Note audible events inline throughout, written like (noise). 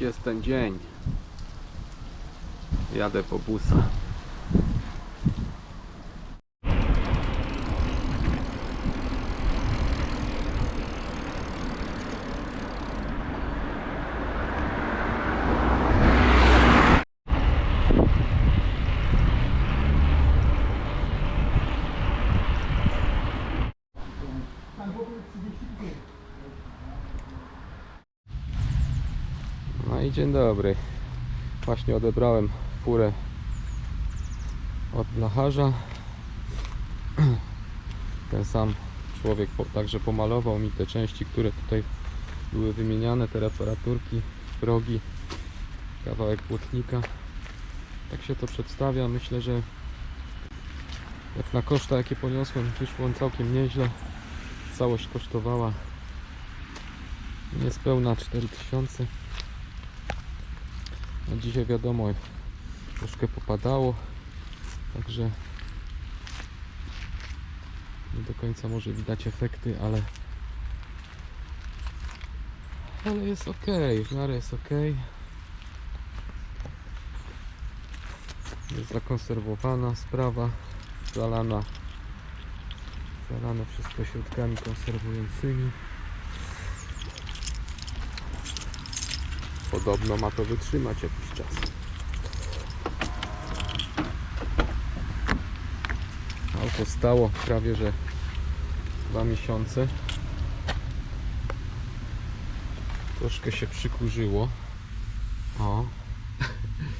Jest ten dzień. Jadę po busa. No i dzień dobry. Właśnie odebrałem furę od blacharza. (clears throat) Ten sam człowiek także pomalował mi te części, które tutaj były wymieniane, te reparaturki, progi, kawałek płotnika. Tak się to przedstawia. Myślę, że jak na koszta jakie poniosłem, wyszło on całkiem nieźle. Całość kosztowała niespełna 4000. A dzisiaj wiadomo, troszkę popadało, także nie do końca może widać efekty, ale ale jest ok, w miarę jest ok. Jest zakonserwowana sprawa, zalana, zalane wszystko środkami konserwującymi. Podobno ma to wytrzymać jakiś czas. Auto stało prawie że dwa miesiące. Troszkę się przykurzyło. O.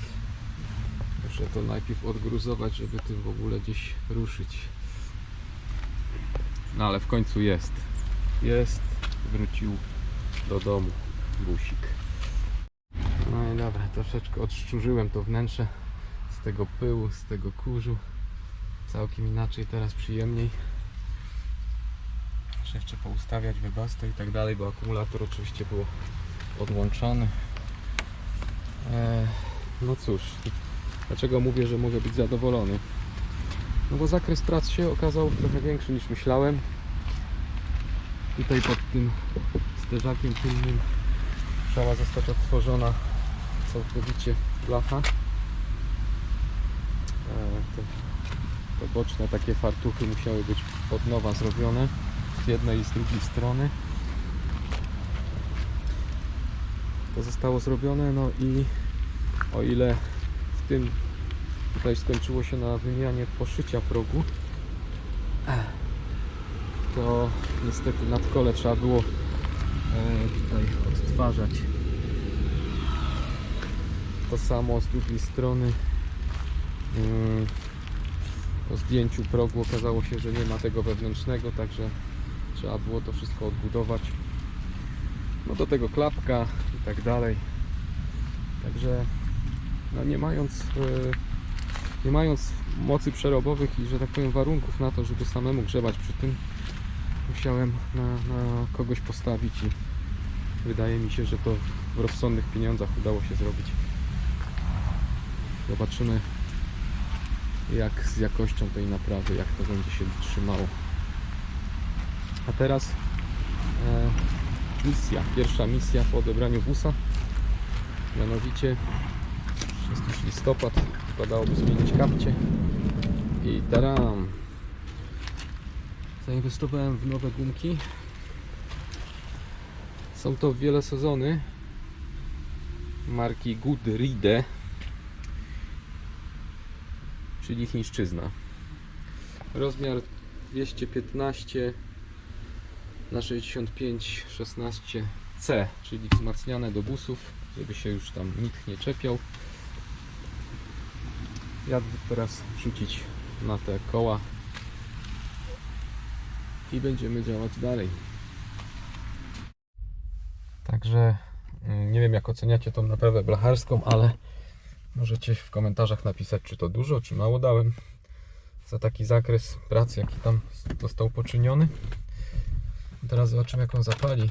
(laughs) Muszę to najpierw odgruzować, żeby tym w ogóle gdzieś ruszyć. No ale w końcu jest. Jest. Wrócił do domu busik. No i dobra, troszeczkę odszczurzyłem to wnętrze z tego pyłu, z tego kurzu. Całkiem inaczej, teraz przyjemniej. Muszę jeszcze poustawiać wybasty i tak dalej, bo akumulator oczywiście był odłączony. Eee, no cóż, dlaczego mówię, że mogę być zadowolony? No bo zakres prac się okazał trochę większy niż myślałem. Tutaj pod tym sterzakiem tylnym musiała zostać odtworzona całkowicie blacha. E, Te, te boczne takie fartuchy musiały być od nowa zrobione z jednej i z drugiej strony. To zostało zrobione, no i o ile w tym tutaj skończyło się na wymianie poszycia progu, to niestety nadkole trzeba było e, tutaj odtwarzać to samo z drugiej strony. Mm, po zdjęciu progu okazało się, że nie ma tego wewnętrznego także trzeba było to wszystko odbudować. No do tego klapka i tak dalej. Także no nie mając e, nie mając mocy przerobowych i że tak powiem warunków na to, żeby samemu grzebać przy tym musiałem na, na kogoś postawić i wydaje mi się, że to w rozsądnych pieniądzach udało się zrobić. Zobaczymy jak z jakością tej naprawy, jak to będzie się trzymało. A teraz e, misja, pierwsza misja po odebraniu busa. Mianowicie jest już listopad, wypadałoby zmienić kapcie. I taram! Zainwestowałem w nowe gumki. Są to wiele sezony marki Goodride, czyli chińszczyzna. Rozmiar 215 na 65 16 C, czyli wzmacniane do busów, żeby się już tam nikt nie czepiał. Jadę teraz wrzucić na te koła i będziemy działać dalej. Także mm, nie wiem jak oceniacie tą naprawę blacharską, ale możecie w komentarzach napisać czy to dużo, czy mało dałem za taki zakres pracy jaki tam został poczyniony. Teraz zobaczymy jak on zapali.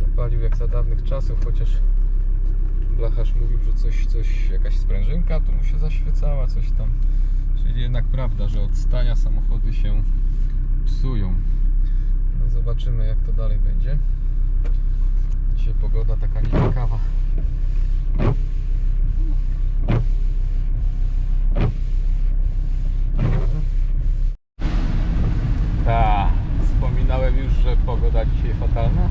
Zapalił jak za dawnych czasów, chociaż blacharz mówił, że coś, coś, jakaś sprężynka tu mu się zaświecała, coś tam. Czyli jednak prawda, że od stania samochody się psują. No zobaczymy jak to dalej będzie. Dzisiaj pogoda taka nieciekawa. Tak, wspominałem już, że pogoda dzisiaj fatalna.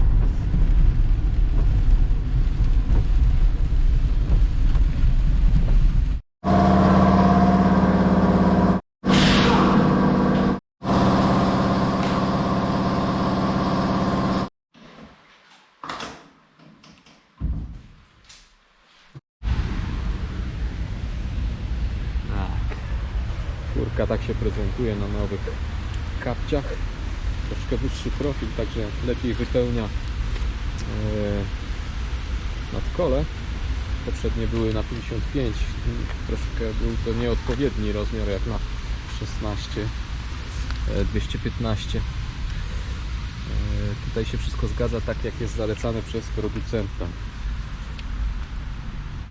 Tak. Czwórka tak się prezentuje na nowych kapciach. Troszkę wyższy profil, także lepiej wypełnia e, nadkole. Poprzednie były na 55. Troszkę był to nieodpowiedni rozmiar jak na 16 e, 215. E, Tutaj się wszystko zgadza tak jak jest zalecane przez producenta.